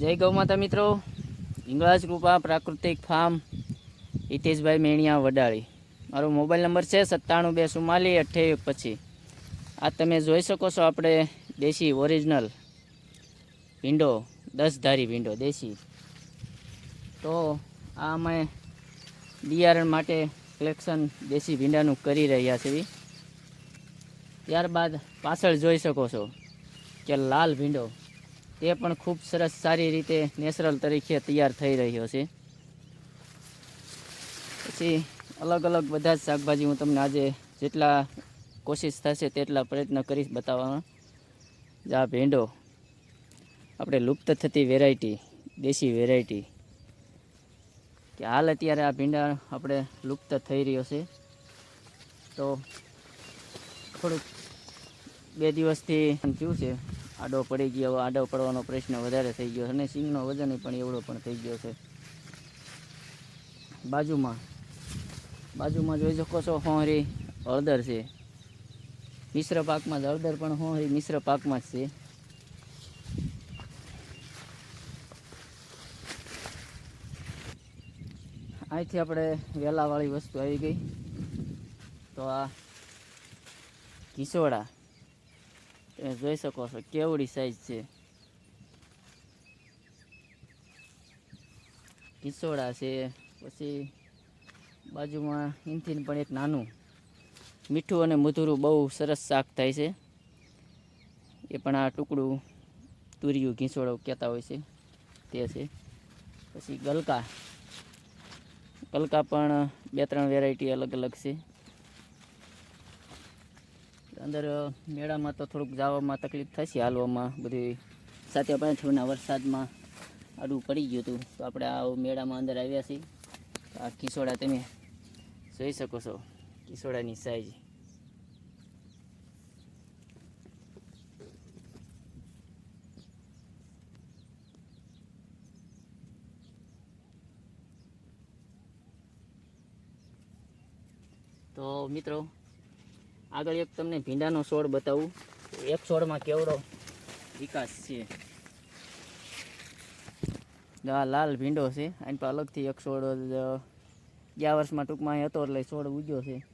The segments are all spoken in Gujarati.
જય ગૌ માતા મિત્રો. હિંગળાજ કૃપા પ્રાકૃતિક ફાર્મ હિતેશભાઈ મેણિયા વડાળી. મારો મોબાઈલ નંબર છે સત્તાણું બે સુમાલી અઠ્યાવીસ પછી આ તમે જોઈ શકો છો આપણે દેશી ઓરિજિનલ ભીંડો દસ ધારી ભીંડો દેશી. તો આ અમે બિયારણ માટે કલેક્શન દેશી ભીંડાનું કરી રહ્યા છીએ. ત્યારબાદ પાછળ જોઈ શકો છો કે લાલ ભીંડો તે પણ ખૂબ સરસ સારી રીતે નેચરલ તરીકે તૈયાર થઈ રહ્યો છે. પછી અલગ અલગ બધા જ શાકભાજી હું તમને આજે જેટલા કોશિશ થશે તેટલા પ્રયત્ન કરીશ બતાવવાનો. આ ભેંડો. આપણે લુપ્ત થતી વેરાયટી દેશી વેરાયટી કે હાલ અત્યારે આ ભીંડા આપણે લુપ્ત થઈ રહ્યો છે. તો થોડુંક બે દિવસથી થયું છે? આડો પડી ગયો, આડો પડવાનો પ્રશ્ન વધારે થઈ ગયો અને સિંગનો વજન પણ એવડો પણ થઈ ગયો છે. બાજુમાં બાજુમાં જોઈ શકો છો હોંરી હળદર છે. મિશ્ર પાકમાં જ હળદર, પણ હોંરી મિશ્ર પાકમાં જ છે. અહીંથી આપણે વેલાવાળી વસ્તુ આવી ગઈ. તો આ કિશોડા તમે જોઈ શકો છો કેવડી સાઈઝ છે કિસોડા છે પછી બાજુમાં ઇન્થીન પણ એક નાનું મીઠું અને મધુરું બહુ સરસ શાક થાય છે એ પણ આ ટુકડું તુરિયું ઘીસોડો કહેતા હોય છે તે છે પછી ગલકા ગલકા પણ બે ત્રણ વેરાયટી અલગ અલગ છે અંદર મેળામાં તો થોડુંક જવામાં તકલીફ થશે હાલવામાં. બધી સાથે પાંચના વરસાદમાં આડું પડી ગયું હતું. તો આપણે આ મેળામાં અંદર આવ્યા છીએ. આ કિસોડા તમે જોઈ શકો છો કિસોડાની સાઈઝ તો મિત્રો આગળ એક તમને ભીંડાનો છોડ બતાવું. એક છોડમાં કેવડો વિકાસ છે? આ લાલ ભીંડો છે. આની પર અલગથી એક છોડ ગયા વર્ષમાં ટૂંકમાં હતો એટલે છોડ ઉગ્યો છે.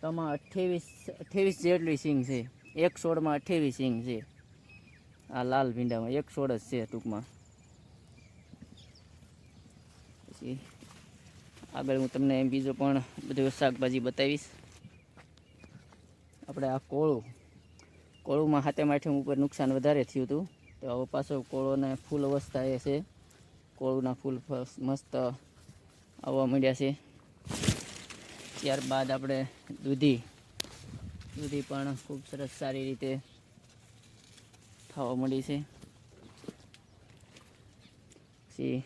તો અઠ્ઠાવીસ અઠ્ઠાવીસ જેટલી સિંગ છે. એક છોડમાં અઠ્ઠાવીસ સિંગ છે. આ લાલ ભીંડામાં એક છોડ જ છે ટૂંકમાં. પછી આગળ હું તમને બીજો પણ બધું શાકભાજી બતાવીશ. આપણે આ કોળું, કોળુંમાં હાથે માઠે ઉપર નુકસાન વધારે થયું હતું. તો હવે પાછો કોળોને ફૂલ અવસ્થા એ છે. કોળુના ફૂલ મસ્ત આવવા માંડ્યા છે. ત્યારબાદ આપણે દૂધી દૂધી પણ ખૂબ સરસ સારી રીતે થવા માંડી છે. પછી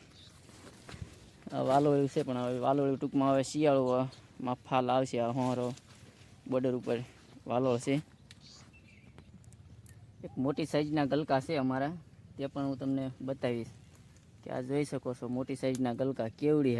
વાલોળ્યું છે પણ હવે વાલોળ્યું ટૂંકમાં હવે શિયાળોમાં ફાલ આવશે, આ હોરો બોર્ડર ઉપર. વાલોળ છે. એક મોટી સાઈઝના ગલકા છે અમારા. તે પણ હું તમને બતાવીશ. કે આ જોઈ શકો છો મોટી સાઈઝના ગલકા કેવડી